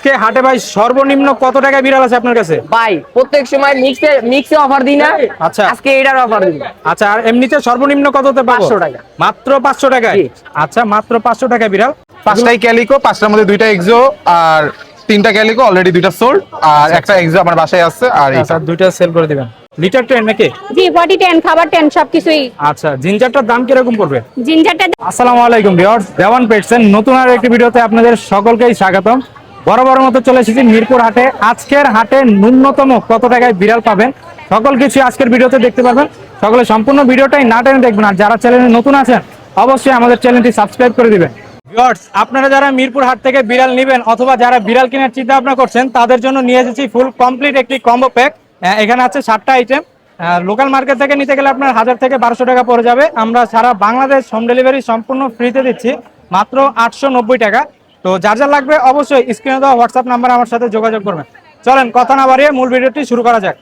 আজকে হাটে ভাই সর্বনিম্ন কত টাকায় বিড়াল আছে আপনার কাছে? ভাই প্রত্যেক সময় মিক্সে মিক্সে অফার দিই না। আচ্ছা। আজকে এটার অফার দিই। আচ্ছা আর এমনিতে সর্বনিম্ন কততে পাবো? 500 টাকা। মাত্র পাঁচশো টাকায়? আচ্ছা মাত্র পাঁচশো টাকায় বিড়াল। পাঁচটাই ক্যালিকো পাঁচটার মধ্যে দুইটা এক্সো আর তিনটা ক্যালিকো অলরেডি দুইটা সোল্ড আর একটা এক্সো আমার বাসায় আছে আর আচ্ছা দুইটা সেল করে দিবেন। লিটার ট্রেন নাকি? জি বডি টেন খাবার টেন সবকিছুই। আচ্ছা জিঞ্জারটার দাম কীরকম পড়বে? জিঞ্জারটা আসসালামু আলাইকুম ভিউয়ার্স দেওয়ান পেটসেন নতুন আর একটি ভিডিওতে আপনাদের সকলকেই স্বাগতম। বড় মতো চলে এসেছি মিরপুর হাটে। আজকের হাটে ন্যূনতম কত টাকায় বিড়াল পাবেন? সকল কিছু আজকের ভিডিওতে দেখতে পাবেন সকলে সম্পূর্ণ ভিডিওটাই না টেনে দেখবেন। আর যারা চ্যানেলে নতুন আছেন, অবশ্যই আমাদের চ্যানেলটি সাবস্ক্রাইব করে দিবেন। ভিউয়ার্স আপনারা যারা মিরপুর হাট থেকে বিড়াল নেবেন অথবা যারা বিড়াল কেনার চিন্তা ভাবনা করছেন, তাদের জন্য নিয়ে এসেছি ফুল কমপ্লিট একটি কম্বো প্যাক এখানে আছে সাতটা আইটেম লোকাল মার্কেট থেকে নিতে গেলে আপনার হাজার থেকে বারোশো টাকা পড়ে যাবে। আমরা সারা বাংলাদেশ হোম ডেলিভারি সম্পূর্ণ ফ্রিতে দিচ্ছি। মাত্র আটশো নব্বই টাকা। তো যার যার লাগবে অবশ্যই স্ক্রিনে দেওয়া হোয়াটসঅ্যাপ নাম্বার আমার সাথে যোগাযোগ করবেন। চলেন কথা না বাড়িয়ে মূল ভিডিওটি শুরু করা যাক।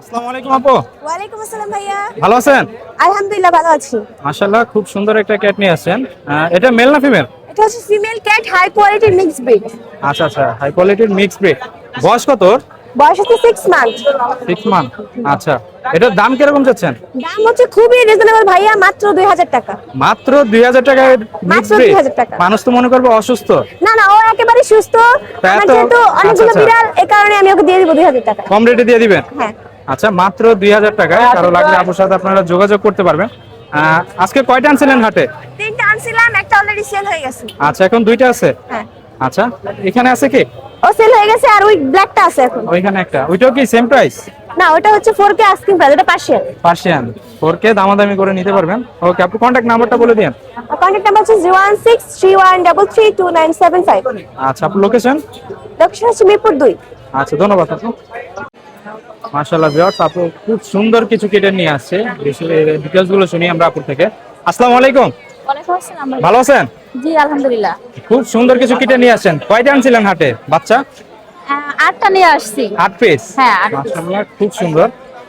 আসসালামু আলাইকুম আপু। ওয়ালাইকুম আসসালাম ভাইয়া। ভালো আছেন? আলহামদুলিল্লাহ ভালো আছি। খুব সুন্দর একটা ক্যাট নিয়ে এটা মেল না ফিমেল এটা হচ্ছে ফিমেল ক্যাট হাই কোয়ালিটির মিক্সড ব্রিড আচ্ছা আচ্ছা হাই কোয়ালিটির মিক্সড ব্রিড বয়স কত বয়স হচ্ছে সিক্স মান্থ সিক্স মান্থ আচ্ছা। এটার দাম কীরকম দাম হচ্ছে খুবই রিজনেবল ভাইয়া মাত্র দুই হাজার টাকা। মাত্র দুই হাজার টাকায় মিক্স মাত্র 2000 টাকা। মানুষ তো মনে করবে অসুস্থ। না না ও একেবারে সুস্থ। আমার যেহেতু অনেকগুলো আচ্ছা, আচ্ছা। বিড়াল এই কারণে আমি ওকে দিয়ে দিব দুই হাজার টাকা। কম রেটে দিয়ে দিবেন? হ্যাঁ। আচ্ছা মাত্র দুই হাজার টাকায় কারও লাগলে আপুর সাথে আপনারা যোগাযোগ করতে পারবেন। আহ, আজকে কয়টা আনছিলেন হাটে? তিনটা আনছিলাম একটা অলরেডি সেল হয়ে গেছে। আচ্ছা এখন দুইটা আছে? হ্যাঁ। আচ্ছা এখানে আছে কি? ও সেল হয়ে গেছে আর ওই ব্ল্যাকটা আছে এখন। ওইখানে একটা। ওইটাও কি সেম প্রাইস না ওটা হচ্ছে four K asking price partial Persian four K দামাদামি করে নিতে পারবেন। ওকে আপু কন্ট্যাক্ট নাম্বারটা বলে দিন কন্ট্যাক্ট নাম্বার হচ্ছে zero one six three one double three two nine seven five আচ্ছা আপু লোকেশন লোকেশন হচ্ছে মিরপুর দুই। আচ্ছা ধন্যবাদ আপু। মাশাআল্লাহ ভিউয়ার্স আপু খুব সুন্দর কিছু কেটে নিয়ে আসছে। ডিটেলসগুলো শুনি আমরা আপুর থেকে। আসসালামু আলাইকুম। ভালো আছেন? জি আলহামদুলিল্লাহ। খুব সুন্দর কিছু কেটে নিয়ে আসছেন। কয়টা আনছিলেন হাটে বাচ্চা? আটটা নিয়ে আসছি। আট পিস হ্যাঁ, মাশাআল্লাহ খুব সুন্দর।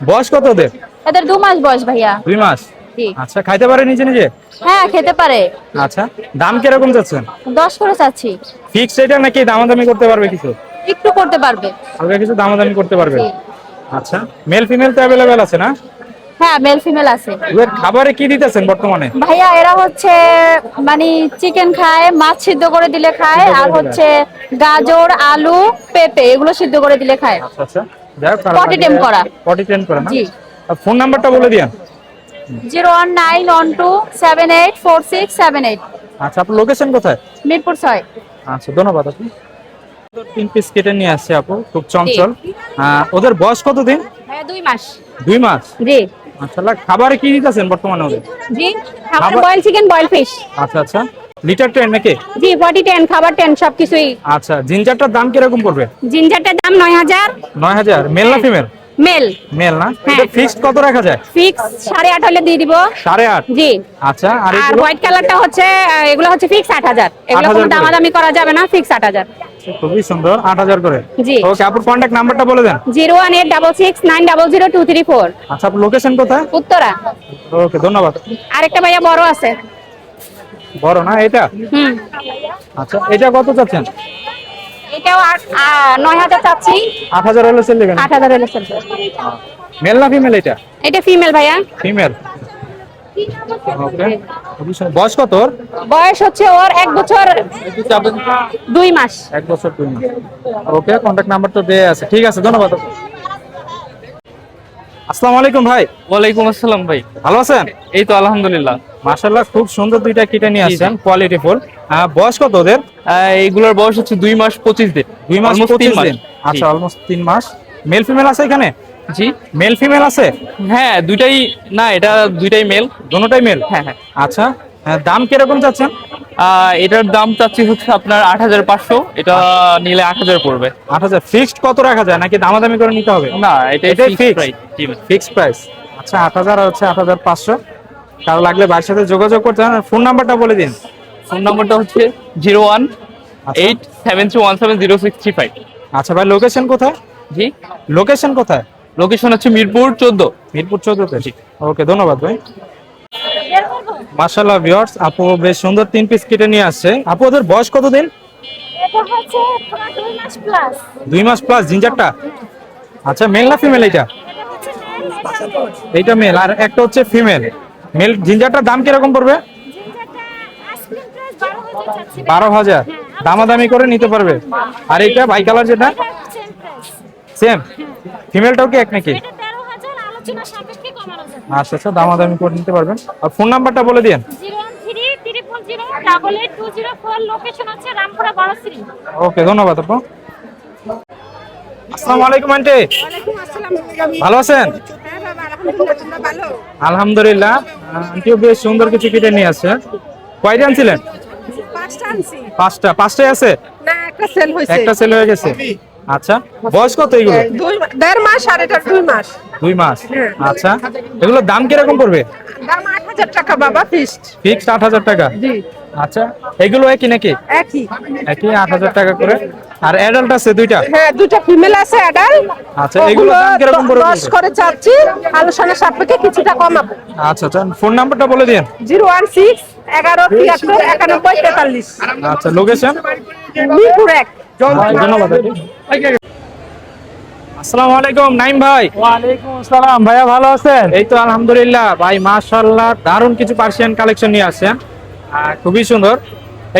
বয়স কত ওদের? এদের দু মাস বয়স ভাইয়া। দুই মাস? আচ্ছা খাইতে পারে নিজে নিজে? হ্যাঁ খেতে পারে। আচ্ছা দাম কীরকম যাচ্ছেন? দশ করে চাচ্ছি। ফিক্স এটা নাকি দামাদামি করতে পারবে কিছু? একটু করতে পারবে। হালকা কিছু দামাদামি করতে পারবে। আচ্ছা মেল ফিমেল তো অ্যাভেলেবেল আছে না? হ্যাঁ মেল ফিমেল আছে। এদের খাবারে কি দিতেছেন বর্তমানে? ভাইয়া এরা হচ্ছে মানে চিকেন খায় মাছ সিদ্ধ করে দিলে খায় আর হচ্ছে গাজর আলু পেঁপে এগুলো সিদ্ধ করে দিলে খায়। আচ্ছা আচ্ছা। যাই হোক করা। পটি টেন করা না? জি। ফোন নাম্বারটা বলে দিন zero one nine one two seven eight four six seven eight. আচ্ছা আপনার লোকেশন কোথায়? মিরপুর ছয়। আচ্ছা ধন্যবাদ আপু তিন পিস কেটে নিয়ে আসছে আপু খুব চঞ্চল। ওদের বয়স কতদিন? দুই মাস। দুই মাস? জি। মাশাআল্লাহ খাবারে কি দিতেছেন বর্তমানে ওদের? জি খাবার বয়েল চিকেন বয়েল ফিশ আচ্ছা আচ্ছা। লিটার ট্রেন নাকি? জি বডি টেন খাবার টেন সবকিছুই। আচ্ছা জিঞ্জারটার দাম কীরকম পড়বে? জিঞ্জারটার দাম নয় হাজার। নয় হাজার। মেল না ফিমেল? মেল। মেল না? হ্যাঁ। ফিক্সড কত রাখা যায়? ফিক্স সাড়ে আট হলে দিয়ে দিব। সাড়ে আট? জি। আচ্ছা আর হোয়াইট কালারটা হচ্ছে এগুলো হচ্ছে ফিক্স আট হাজার। এগুলো কোনো দামাদামি করা যাবে না ফিক্স আট হাজার। খুবই সুন্দর করে। জি। ওকে আপুর নাম্বারটা বলে দেন। আচ্ছা আপনার লোকেশন কোথায়? উত্তরা। ওকে ধন্যবাদ। আরেকটা ভাইয়া বড় আছে। বড় না এটা হুম। আচ্ছা এটা কত চাচ্ছেন? এটাও আট- আহ, নয় হাজার চাচ্ছি। আট হাজার হলে সেল দেবেন। আট হাজার হলে চলবে মেল না ফিমেল এটা এটা ফিমেল ভাইয়া। ফিমেল। বয়স কত বয়স হচ্ছে ওর এক বছর দুই মাস। এক বছর দুই মাস। ওকে কন্ট্যাক্ট নাম্বার তো দেয়া আছে। ঠিক আছে ধন্যবাদ। আসসালামু আলাইকুম ভাই। ওয়ালাইকুম আসসালাম ভাই। ভালো আছেন? এই তো আলহামদুলিল্লাহ। মাশাআল্লাহ খুব সুন্দর দুইটা কিটে নিয়ে আসছেন। কোয়ালিটি ফুল বয়স কত ওদের? এইগুলোর বয়স হচ্ছে দুই মাস পঁচিশ দিন। দুই মাস পঁচিশ মাস। দিন। আচ্ছা অলমোস্ট তিন মাস। মেল ফিমেল আছে এখানে? জি। মেল ফিমেল আছে? হ্যাঁ দুইটাই না এটা দুইটাই মেল দুটোটাই মেল হ্যাঁ হ্যাঁ। আচ্ছা হ্যাঁ, দাম কীরকম চাচ্ছেন? এটার দাম চাচ্ছি হচ্ছে আপনার আট হাজার পাঁচশো। এটা নিলে আট হাজার পড়বে। আট হাজার। ফিক্সড কত রাখা যায়? নাকি দামাদামি করে নিতে হবে? না এটা এটাই। ফিক্সড প্রাইস আচ্ছা আট হাজার হচ্ছে আট হাজার পাঁচশো। কারও লাগলে ভাইয়ের সাথে যোগাযোগ করতে হবে ফোন নাম্বারটা বলে দিন। ফোন নাম্বারটা হচ্ছে জিরো ওয়ান আচ্ছা। Eight seven three one seven zero six three five. আচ্ছা ভাই লোকেশন কোথায়? জি। লোকেশন কোথায়? লোকেশন হচ্ছে মিরপুর চোদ্দ। মিরপুর চৌদ্দতে? ওকে ধন্যবাদ ভাই। মাশাআল্লাহ ভিউয়ার্স আপু বেশ সুন্দর তিন পিস কেটে নিয়ে আসছে। আপু ওদের বয়স কতদিন? এটা দুই মাস প্লাস দুই মাস প্লাস জিঞ্জারটা? আচ্ছা মেল না ফিমেল এটা এটা এটা এইটা মেল আর একটা হচ্ছে ফিমেল মেল জিঞ্জারটার দাম কীরকম পড়বে? জিঞ্জারটা আইসক্রিম প্রাইস বারো হাজার চাচ্ছি। বারো দামাদামি করে নিতে পারবে। আর এইটা বাই কালার যেটা? সেম? ফিমেলটাও কি এক নাকি? আচ্ছা আচ্ছা দামাদামি করে নিতে পারবেন। আর ফোন নাম্বারটা বলে দিন ওকে ধন্যবাদ আপু। আসসালামু আলাইকুম আন্টি। ভালো আছেন? আলহামদুলিল্লাহ আন্টিও বেশ সুন্দর কিছু কিনে নিয়ে আসছে। কয়টা আনছিলেন? পাঁচটা আনছি। পাঁচটাই আছে? একটা সেল একটা সেল হয়ে গেছে। আচ্ছা বয়স কত এগুলো? দেড় মাস আর এটা দুই মাস। দুই মাস আচ্ছা। এগুলোর দাম কীরকম পড়বে? দাম আট হাজার টাকা বাবা ফিস্ট ফিক্সড আট হাজার টাকা? জি। আচ্ছা এগুলো একই নাকি? একই। একই আট হাজার টাকা করে। আর অ্যাডাল্ট আছে দুইটা? হ্যাঁ দুটো ফিমেল আছে অ্যাডাল্ট আচ্ছা, এগুলোর দাম কীরকম পড়বে? দশ করে চাচ্ছি আলোচনা সাপেক্ষে কিছুটা কমাবো। আচ্ছা আচ্ছা ফোন নাম্বারটা বলে দিন জিরো ওয়ান সিক্স এগারো তিয়াত্তর একানব্বই তেতাল্লিশ। আচ্ছা লোকেশন মিরপুর এক। ধন্যবাদ আসসালামু আলাইকুম নাইম ভাই। ওয়ালাইকুম আসসালাম। ভাইয়া ভালো আছেন? এই তো আলহামদুলিল্লাহ ভাই মাশাআল্লাহ দারুণ কিছু পার্সিয়ান কালেকশন নিয়ে আসছেন আহ, খুবই সুন্দর।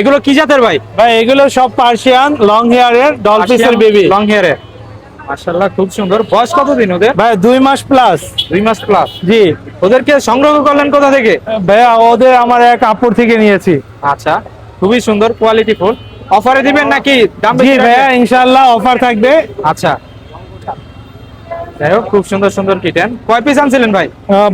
এগুলো কি জাতের ভাই? ভাই এগুলো সব পার্সিয়ান লং হেয়ারের ডলফিসের বেবি লং হেয়ারে মাশাআল্লাহ খুব সুন্দর। বয়স কতদিন ওদের? ভাই দুই মাস প্লাস দুই মাস প্লাস জি। ওদেরকে সংগ্রহ করলেন কোথা থেকে? ভাইয়া ওদের আমার এক আপুর থেকে নিয়েছি। আচ্ছা খুবই সুন্দর কোয়ালিটি ফুল। অফারে দিবেন নাকি? দাম জি ভাইয়া? ইনশাআল্লাহ অফার থাকবে। আচ্ছা। যাই হোক খুব সুন্দর সুন্দর কিটেন কয় পিস আনছিলেন ভাই?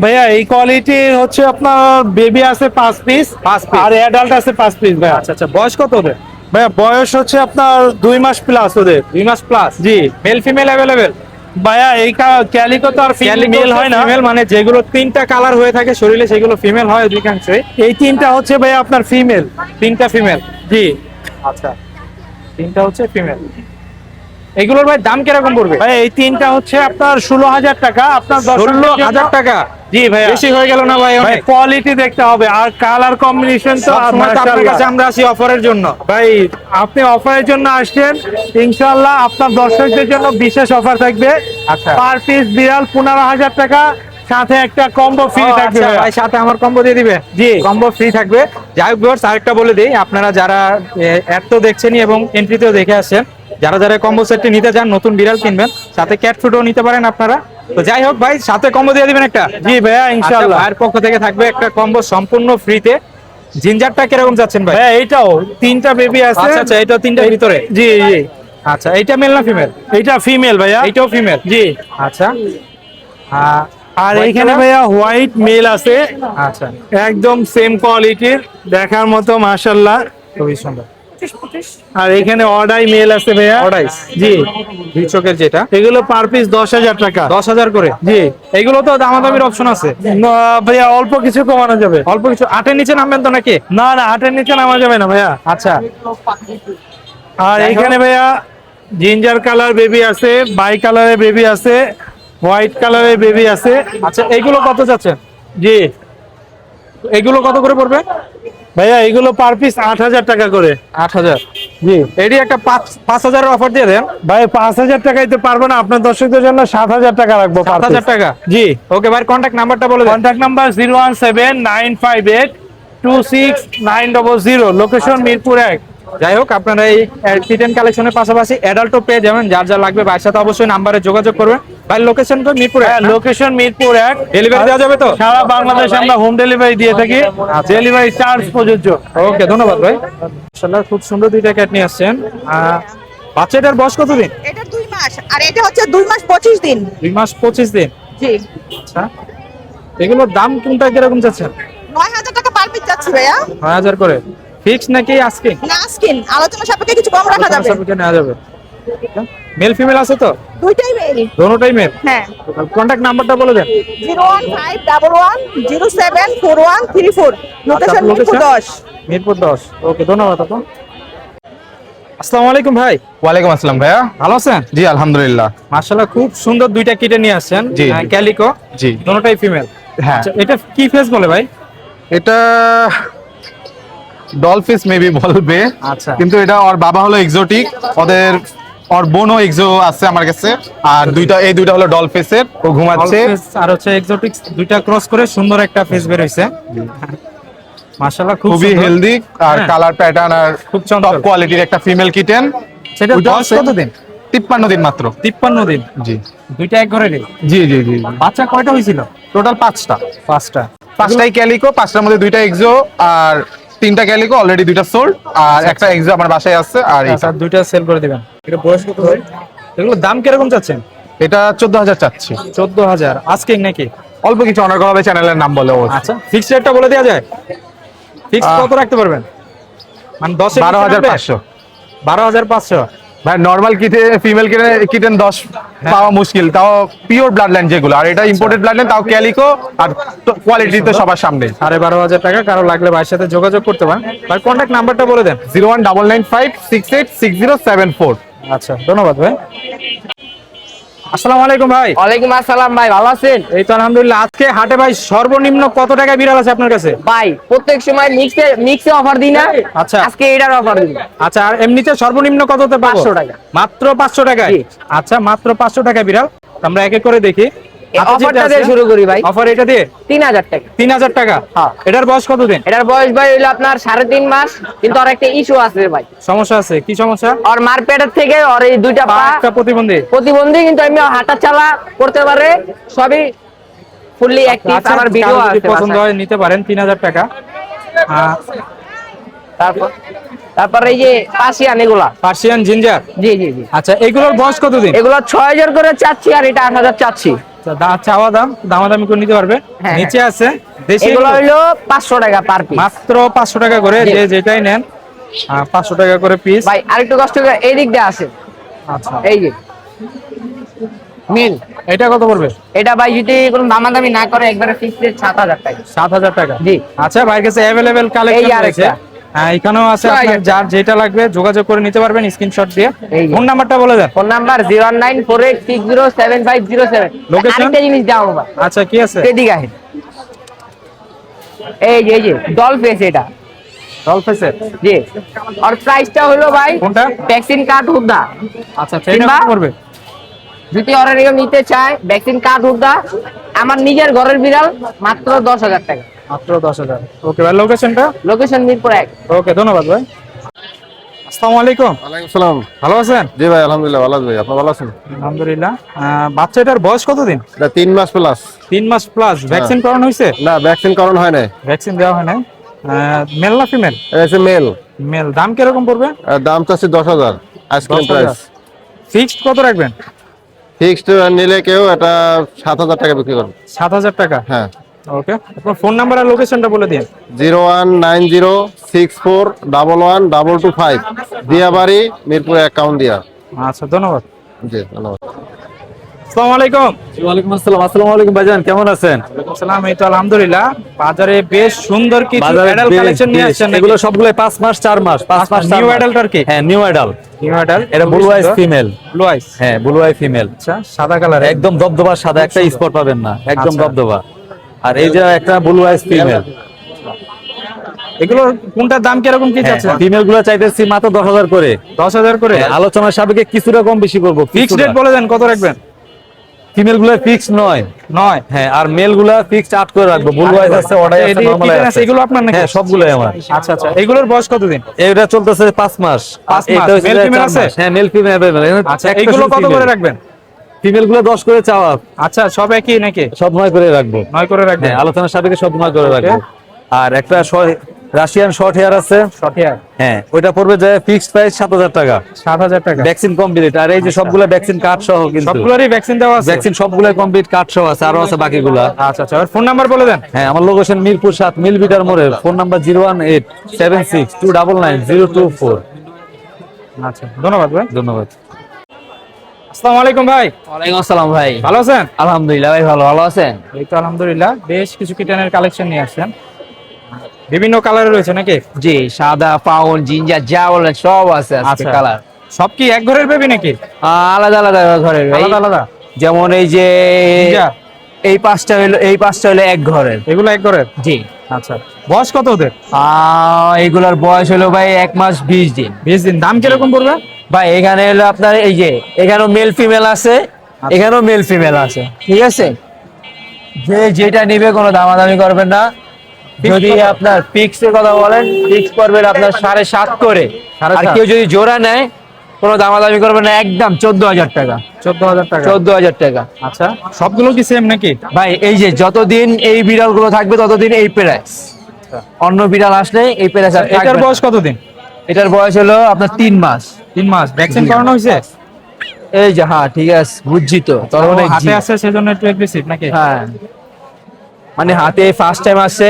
ভাইয়া এই কোয়ালিটির হচ্ছে আপনার বেবি আছে পাঁচ পিস পাঁচ piece। আর অ্যাডাল্ট আছে পাঁচ পিস ভাইয়া। আচ্ছা আচ্ছা বয়স কত ওদের? ভাইয়া বয়স হচ্ছে আপনার দুই মাস প্লাস ওদের। দুই মাস প্লাস জি। মেল ফিমেল অ্যাভেলেবেল ভাইয়া এই ক্যালিকো তো আর মেল হয় না। ফিমেল মানে যেগুলো তিনটা কালার হয়ে থাকে শরীরে সেগুলো ফিমেল হয় অধিকাংশই। এই তিনটা হচ্ছে ভাইয়া আপনার ফিমেল তিনটা ফিমেল জি। আচ্ছা তিনটা হচ্ছে ফিমেল এগুলোর ভাই দাম কীরকম পড়বে? ভাই এই তিনটা হচ্ছে আপনার ষোলো হাজার টাকা আপনার ষোলো দর্শকদের হাজার জন্য- টাকা? জি ভাইয়া। বেশি হয়ে গেল না ভাই ভাই কোয়ালিটি দেখতে হবে আর কালার কম্বিনেশন তো আপনার কাছে আমরা আসি অফারের জন্য। ভাই আপনি অফারের জন্য আসছেন ইনশাআল্লাহ আপনার দর্শকদের জন্য বিশেষ অফার থাকবে। আচ্ছা। পার পিস বিড়াল পনেরো হাজার টাকা সাথে একটা কম্বো ফ্রি থাকবে আচ্ছা, ভাই সাথে আমার কম্বো দিয়ে দিবে? জি। কম্বো ফ্রি থাকবে। যাই হোক ভিউয়ার্স আরেকটা বলে দিই আপনারা যারা অ্যাড তো দেখছেনই এবং এন্ট্রিতেও দেখে আসছেন যারা যারা কম্বো সেটটি নিতে চান নতুন বিড়াল কিনবেন সাথে ক্যাট ফুডও নিতে পারেন আপনারা। তো যাই হোক ভাই সাথে কম্বো দিয়ে দিবেন একটা? জি ভাইয়া আচ্ছা, ইনশাআল্লাহ। ভাইয়ের পক্ষ থেকে থাকবে একটা কম্বো সম্পূর্ণ ফ্রিতে জিঞ্জারটা কীরকম যাচ্ছেন ভাই? হ্যাঁ এইটাও তিনটা বেবি আছে। আচ্ছা আচ্ছা এটা তিনটার ভিতরে? জি জি আচ্ছা এইটা মেল না ফিমেল এইটা ফিমেল ভাইয়া। এইটাও ফিমেল জি। আচ্ছা। আহ, আর এইখানে ভাইয়া হোয়াইট মেল আছে। আচ্ছা। একদম সেম কোয়ালিটির দেখার মতো মাশাআল্লাহ। খুবই সুন্দর। আর এখানে অর্ডাই মেল আছে ভাইয়া। Oryx? জি। দুই চোখের যেটা? এগুলো পার পিস দশ হাজার টাকা। দশ হাজার করে? জি। এগুলো তো দামাদামির অপশন আছে। ভাইয়া অল্প কিছু কমানো যাবে। অল্প কিছু আটের নিচে নামবেন তো নাকি? না না আটের নিচে নামা যাবে না ভাইয়া। আচ্ছা। আর এখানে ভাইয়া জিঞ্জার কালার বেবি আছে বাই কালারের বেবি আছে। হোয়াইট কালারের বেবি আছে। আচ্ছা এগুলো কত যাচ্ছেন জি। এগুলো কত করে পড়বে? ভাইয়া এগুলো পার পিস আট হাজার টাকা করে। আট হাজার। জি। এটি একটা পাঁচ পাঁচ হাজারের অফার দিয়ে দেন। ভাই পাঁচ হাজার টাকায় তো পারব না আপনার দর্শকদের জন্য সাত হাজার টাকা রাখব সাত হাজার টাকা? জি। ওকে ভাই কন্ট্যাক্ট নাম্বারটা বলে contact number zero one seven nine five eight two six nine double zero location Mirpur এক। যাই হোক আপনারা এই কিটেন কালেকশনের পাশাপাশি অ্যাডাল্টও পেয়ে যাবেন যার যা লাগবে ভাইয়ের সাথে অবশ্যই নাম্বারে যোগাযোগ করবেন। ভাই লোকেশন তো মিরপুরে হ্যাঁ লোকেশন মিরপুর এক। ডেলিভারি দেওয়া যাবে তো? সারা বাংলাদেশে আমরা হোম ডেলিভারি দিয়ে থাকি। ডেলিভারি চার্জ প্রযোজ্য। ওকে ধন্যবাদ ভাই। মাশাআল্লাহ খুব সুন্দর দুইটা ক্যাট নিয়ে আসছেন। বাচ্চাটার বয়স কতদিন এটা দুই মাস। আর এটা হচ্ছে দুই মাস পঁচিশ দিন। দুই মাস পঁচিশ দিন। জি। আচ্ছা। এগুলোর দাম কোনটা কীরকম নয় হাজার টাকা পার পিস যাচ্ছে ভাইয়া। নয় হাজার করে। ফিক্স নাকি আজকে না স্কিন আলোচনা সাপেক্ষে কিছু কম রাখা যাবে। নেওয়া যাবে। মেল ফিমেল আছে তো? দুইটাই মেল দোনোটাই মেল হ্যাঁ। কন্ট্যাক্ট নাম্বারটা বলে দেন। Zero one five double one zero seven four one three four. Location Mirpur location? দশ। মিরপুর দশ। ওকে ধন্যবাদ আপু। আসসালামু আলাইকুম ভাই। ওয়ালাইকুম আসসালাম ভাইয়া। ভালো আছেন? জি আলহামদুলিল্লাহ। মার্শাল্লাহ খুব সুন্দর দুইটা কিটে নিয়ে আসছেন। জি। ক্যালিকো। জি। দোনোটাই ফিমেল হ্যাঁ। এটা কি ফেস বলে ভাই? এটা ডলফিস মেবি বলবে। আচ্ছা। কিন্তু এটা ওর বাবা হলো এক্সোটিক ওদের ওর বোনও এক্সো আছে আমার কাছে। আর দুইটা এই দুইটা হলো ডলফিসের ও ঘুমাচ্ছে। আর হচ্ছে এক্সোটিক্স দুইটা ক্রস করে সুন্দর একটা ফেস বের হইছে। মাশাআল্লাহ খুবই হেলদি আর। কালার প্যাটার্ন আর খুব টপ কোয়ালিটির একটা ফিমেল কিটেন সেটা বয়স কতদিন তিপ্পান্ন দিন মাত্র। তিপ্পান্ন দিন। জি। দুইটা এক ঘরে জি জি জি বাচ্চা কয়টা হয়েছিল টোটাল পাঁচটা। পাঁচটা। পাঁচটাই ক্যালিকো পাঁচটার মধ্যে দুইটা এক্সো আর তিনটা ক্যালিকো অলরেডি দুইটা সোল্ড আর একটা এক্সো আমার বাসায় আছে আর এটা আচ্ছা, দুইটা সেল করে দিবেন। এটা বয়স কত হয় এগুলো দাম কীরকম চাচ্ছেন? এটা 14000 চাচ্ছি। 14000 আজকে নাকি? অল্প কিছু অনার করা হবে চ্যানেলের নাম বলে আচ্ছা ফিক্সড রেটটা বলে দেওয়া যায়। ফিক্সড কত রাখতে পারবেন? মানে 10 12500 12500 ভাই নর্মাল কিটে ফিমেল কিটে কিটেন দশ পাওয়া মুশকিল। তাও পিওর ব্লাড লাইন যেগুলো। আর এটা ইম্পোর্টেড ব্লাড লাইন তাও ক্যালিকো আর কোয়ালিটি তো সবার সামনে। সাড়ে বারো হাজার টাকা কারও লাগলে ভাইয়ের সাথে যোগাযোগ করতে পারেন। ভাই কন্ট্যাক্ট নাম্বারটা বলে দেন। Zero one double nine five six eight six zero seven four. আচ্ছা ধন্যবাদ ভাই। আসসালামু আলাইকুম ভাই। ওয়ালাইকুম আসসালাম ভাই ভালো আছেন? এই তো আলহামদুলিল্লাহ আজকে হাটে ভাই সর্বনিম্ন কত টাকা বিড়াল আছে আপনার কাছে? ভাই প্রত্যেক সময় মিক্সে মিক্সে অফার দিই না। আচ্ছা। আজকে এটার অফার দিই। আচ্ছা আর এমনিতে সর্বনিম্ন কততে পাবো 500 টাকা। মাত্র পাঁচশো টাকা আচ্ছা মাত্র পাঁচশো টাকা বিড়াল। আমরা এক এক করে দেখি। অফারটা দিয়ে শুরু করি ভাই। অফার এটা দিয়ে? তিন হাজার টাকা। তিন হাজার টাকা? হ্যাঁ। এটার বয়স কতদিন? এটার বয়স ভাই হইল আপনার সাড়ে তিন মাস কিন্তু আর একটা ইস্যু আছে ভাই। সমস্যা আছে? কি সমস্যা? আর মারপেটের থেকে আর এই দুইটা পা একটা প্রতিবন্ধী। প্রতিবন্ধী কিন্তু আমি হাঁটা চালা করতে পারে সবই ফুললি অ্যাক্টিভ আচ্ছা, আমার ভিডিও আছে পছন্দ হয় নিতে পারেন তিন হাজার টাকা। আহ, তারপর? তারপর এই যে পাশিয়ান এগুলা। পার্সিয়ান জিঞ্জার জি জি জি। আচ্ছা এগুলোর বয়স কতদিন? এগুলো ছয় হাজার করে চাচ্ছি আর এটা আট হাজার চাচ্ছি। আচ্ছা, দা- চাওয়া দাম দামাদামি করে নিতে পারবে। হ্যাঁ, নিচে আছে দেশি এগুলো হইল পাঁচশো টাকা পার পিস মাত্র পাঁচশো টাকা করে যে যেটাই নেন পাঁচশো টাকা করে পিস ভাই আরেকটু কষ্ট করে এই দিক দিয়ে আসে আচ্ছা। এই যে। মিল। এটা কত পড়বে? এটা ভাই যদি কোনো দামাদামি না করে একবারে ফিক্সড রেট সাত হাজার টাকা। সাত হাজার টাকা। জি। আচ্ছা ভাইয়ের কাছে অ্যাভেলেবেল কালেকশন। রয়েছে। হ্যাঁ এখানেও আছে আপনার যার যেটা লাগবে যোগাযোগ করে নিতে পারবেন স্ক্রিনশট দিয়ে। ফোন নাম্বারটা বলে দেন। Phone number zero nine four six seven five zero seven আরেকটা জিনিস দাও ভাই আচ্ছা কি আছে? এদিকে এই যে এই যে ডল ফেস এটা। ডলফেসের জি। আর প্রাইসটা হলো ভাই কোনটা? ভ্যাকসিন কার্ড হুদা আচ্ছা কত পড়বে? যদি এরকম নিতে চায় ভ্যাকসিন কার্ড হুদা আমার নিজের ঘরের বিড়াল মাত্র দশ হাজার টাকা। মাত্র দশ হাজার। ওকে ভাই লোকেশনটা লোকেশন মিরপুর এক। ওকে ধন্যবাদ ভাই। আসসালামু আলাইকুম। ওয়ালাইকুম সালাম। ভালো আছেন? জি ভাই আলহামদুলিল্লাহ ভালো আছি ভাই। আপনি ভালো আছেন? আলহামদুলিল্লাহ। বাচ্চাটার বয়স কতদিন? এটা মাস প্লাস তিন মাস প্লাস ভ্যাকসিন করানো হয়েছে? না ভ্যাকসিন করান হয় নাই। ভ্যাকসিন দেওয়া হয় নাই। মেল না ফিমেল এটা মেল মেল দাম কীরকম পড়বে? দাম চাচ্ছি দশ হাজার। আইসক্রিম প্রাইস ফিক্সড কত রাখবেন? ফিক্সড নিলে কেউ এটা সাত হাজার টাকা বিক্রি করবে। সাত হাজার টাকা? হ্যাঁ। ওকে আপনার ফোন নাম্বার আর লোকেশনটা বলে দিন। Zero one nine zero six four double one double two five Diabari Mirpur account দিয়া। আচ্ছা ধন্যবাদ। জি ধন্যবাদ। আসসালামু আলাইকুম। ওয়ালাইকুম আসসালাম। আসসালামু আলাইকুম ভাইজান কেমন আছেন? সালাম এই তো আলহামদুলিল্লাহ। বাজারে বেশ সুন্দর কিছু অ্যাডাল্ট কালেকশন নিয়ে আসছেন এগুলো সবগুলো পাঁচ মাস চার মাস পাঁচ মাস নিউ অ্যাডাল্ট আর কি? হ্যাঁ নিউ অ্যাডাল নিউ অ্যাডাল্ট এটা blue eyes female blue eyes হ্যাঁ ব্লু আই ফিমেল আচ্ছা সাদা কালার একদম দবদবা সাদা একটা স্পট পাবেন না একদম আচ্ছা। দবদবা। আর এই যে একটা ব্লু আইস ফিমেল এগুলো কোনটার দাম কীরকম কি যাচ্ছে ফিমেলগুলো চাইতেছি মাত্র দশ হাজার করে। দশ হাজার করে? হ্যাঁ, আলোচনার সাপেক্ষে কিছুটা কম বেশি করব ফিক্সড রেট বলে দেন কত রাখবেন? ফিমেলগুলো ফিক্স নয়। নয়। হ্যাঁ আর মেলগুলা ফিক্সড আট করে রাখব। ব্লু আছে অর্ডার আছে নরমাল আছে, এগুলো আপনার নাকি? হ্যাঁ সবগুলোই আমার। আচ্ছা আচ্ছা এগুলোর বয়স কতদিন? এটা চলতেছে পাঁচ মাস। পাঁচ এটা মাস। female মাস। আছে? হ্যাঁ মেল ফিমেল অ্যাভেলেবল আচ্ছা এগুলো কত করে রাখবেন? ফিমেলগুলো দশ করে চাওয়া। আচ্ছা সব একই নাকি? সব নয় করে রাখব। নয় করে রাখবেন? হ্যাঁ আলোচনার সাপেক্ষে সব নয় করে রাখব। আর একটা রাশিয়ান শর্ট হেয়ার আছে? সঠিক হ্যাঁ ওইটা পড়বে যে ফিক্সড প্রাইস সাত হাজার টাকা। সাত হাজার টাকা। ভ্যাকসিন কমপ্লিট আর এই যে সবগুলো ভ্যাকসিন কার্ড সহ কিন্তু। সবগুলোরই ভ্যাকসিন দেওয়া আছে? ভ্যাকসিন সবগুলো কমপ্লিট কার্ড সহ আছে আরও আছে বাকিগুলা। আচ্ছা আচ্ছা। ফোন নাম্বার বলে দেন। হ্যাঁ আমার লোকেশন মিরপুর সাত মিল বিটার মোড়ে। Phone number zero one eight seven six two double nine zero two four আচ্ছা ধন্যবাদ ভাই। ধন্যবাদ। আসসালামু আলাইকুম ভাই। ওয়ালাইকুম আসসালাম ভাই। ভালো আছেন? আলহামদুলিল্লাহ ভাই ভালো। ভালো আছেন? এই তো আলহামদুলিল্লাহ। বেশ কিছু কিটানের কালেকশন নিয়ে আসছেন। বিভিন্ন কালারে রয়েছে নাকি? জি সাদা পাউন জিঞ্জার যা বলেন সব আছে আজকে আচ্ছা। কালার সব কি এক ঘরের বেবি নাকি? আলাদা আলাদা ঘরের আলাদা আলাদা। যেমন এই যে এই পাঁচটা হলো এই পাঁচটা হলো এক ঘরের। এগুলো এক ঘরের? জি। আচ্ছা। বয়স কত ওদের? এগুলার বয়স হলো ভাই এক মাস বিশ দিন। বিশ দিন। দাম কীরকম পড়বে? ভাই এখানে হলো আপনার এই যে এখানেও মেল ফিমেল আছে এখানেও মেল ফিমেল আছে। ঠিক আছে? যে যেটা নিবে কোনো দামাদামি করবেন না। যদি আপনার ফিক্স এর কথা বলেন ফিক্স করবেন আপনার সাড়ে সাত করে। আর কেউ যদি জোড়া নেয় কোনো দামাদামি করবে না একদম চোদ্দ হাজার টাকা। চোদ্দ হাজার টাকা। চোদ্দ হাজার টাকা। আচ্ছা সবগুলো কি সেম নাকি? ভাই এই যে যতদিন এই বিড়ালগুলো থাকবে ততদিন এই প্রাইস অন্য বিড়াল আসলে এই প্রাইস আর এটার বয়স কতদিন? এটার বয়স হলো আপনার তিন মাস। তিন মাস। ভ্যাকসিন করানো হয়েছে? এই যে হ্যাঁ ঠিক আছে বুঝছি তো। ও, অনেক হাতে। আছে সেজন্য একটু এগ্রেসিভ নাকি? হ্যাঁ। মানে হাতে ফার্স্ট টাইম আসছে।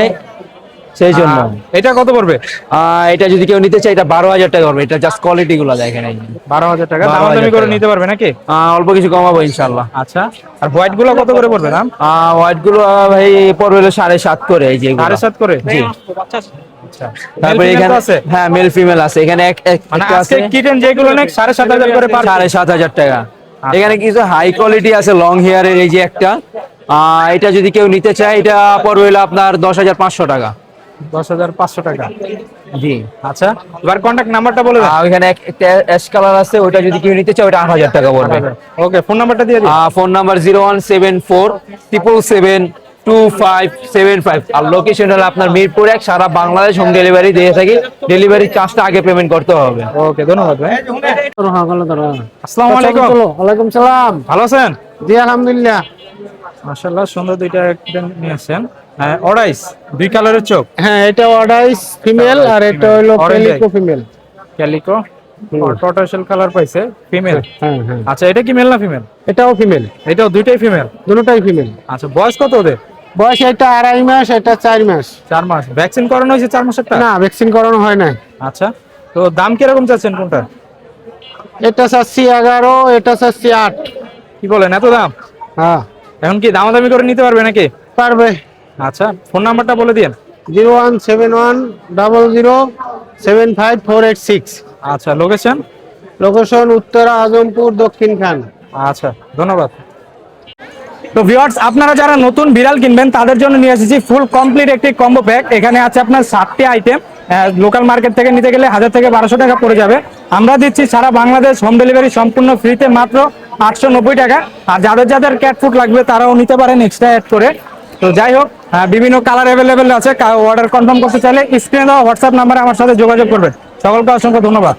সেই জন্য। এটা কত পড়বে? আহ, এটা যদি কেউ নিতে চায় এটা বারো হাজার টাকা করবে এটা জাস্ট কোয়ালিটি গুলো দেখেন বারো হাজার টাকা। 12,000 দামাদামি করে নিতে পারবে নাকি? অল্প কিছু কমাবো ইনশাল্লাহ আচ্ছা। আর হোয়াইটগুলো কত করে পড়বে দাম? হোয়াইটগুলো ভাই পড়বে হলো সাড়ে সাত করে এই যে সাড়ে সাত করে? জি। আচ্ছা। তারপরে এখানে আছে? হ্যাঁ মেল ফিমেল আছে। এখানে এক মানে আছে। কিটেন যেগুলো সাড়ে সাত হাজার করে সাড়ে সাত হাজার টাকা। এখানে কিছু হাই কোয়ালিটি আছে লং হেয়ারের এই যে একটা। আহ, এটা যদি কেউ নিতে চায় এটা পড়বে হলো আপনার দশ হাজার পাঁচশো টাকা। দশ হাজার পাঁচশো টাকা। জি। আচ্ছা এবার কন্ট্যাক্ট নাম্বারটা বলে আর ওইখানে এক- একটা অ্যাশ কালার আছে ওটা যদি কেউ নিতে চায় ওটা আট হাজার টাকা পড়বে। ওকে ফোন নাম্বারটা দিয়ে দিন। Phone number zero one seven four triple seven two five seven five আর লোকেশন হলো আপনার মিরপুর এক সারা বাংলাদেশ হোম ডেলিভারি দিয়ে থাকি। ডেলিভারি চার্জটা আগে পেমেন্ট করতে হবে। ওকে ধন্যবাদ ভাই। আসসালামু আলাইকুম। ওয়ালাইকুম সালাম ভালো আছেন? জি আলহামদুলিল্লাহ। মাশাআল্লাহ সুন্দর দুইটা কিটেন নিয়ে আসছেন হ্যাঁ অরাইস দুই কালারের চোখ। হ্যাঁ এটা অর্ডাইস ফিমেল আর এটা হলো eye। Female. Calico? Tortoiseshell colour পাইছে ফিমেল। হ্যাঁ হ্যাঁ আচ্ছা এটা কি মেল না ফিমেল? এটাও ফিমেল। এটাও দুইটাই ফিমেল? দুটোটাই ফিমেল। আচ্ছা বয়স কত ওদের? বয়স এটা আড়াই মাস এটা চার মাস। চার মাস। ভ্যাকসিন করানো হয়েছে চার মাসেরটা না ভ্যাকসিন করানো হয় না আচ্ছা তো দাম কীরকম চাচ্ছেন কোনটা? এটা চাচ্ছি এগারো এটা চাচ্ছি আট। কি বলেন এত দাম? হ্যাঁ। এখন কি দামাদামি করে নিতে পারবে নাকি? পারবে। আচ্ছা ফোন নাম্বারটা বলে দিন zero one seven one double zero seven five four eight six. আচ্ছা লোকেশন লোকেশন উত্তরা আজমপুর দক্ষিণ খান। আচ্ছা ধন্যবাদ। তো ভিউয়ার্স আপনারা যারা নতুন বিড়াল কিনবেন তাদের জন্য নিয়ে এসেছি ফুল কমপ্লিট একটি কম্বো প্যাক এখানে আছে আপনার সাতটি আইটেম লোকাল মার্কেট থেকে নিতে গেলে হাজার থেকে বারোশো টাকা পড়ে যাবে। আমরা দিচ্ছি সারা বাংলাদেশ হোম ডেলিভারি সম্পূর্ণ ফ্রিতে মাত্র আটশো নব্বই টাকা। আর যাদের যাদের ক্যাট ফুড লাগবে তারাও নিতে পারেন এক্সট্রা অ্যাড করে। তো যাই হোক আহ, বিভিন্ন কালার অ্যাভেলেবেল আছে। অর্ডার কনফার্ম করতে চাইলে স্ক্রিনে দেওয়া হোয়াটসঅ্যাপ নাম্বারে আমার সাথে যোগাযোগ করবেন। সকলকে অসংখ্য ধন্যবাদ।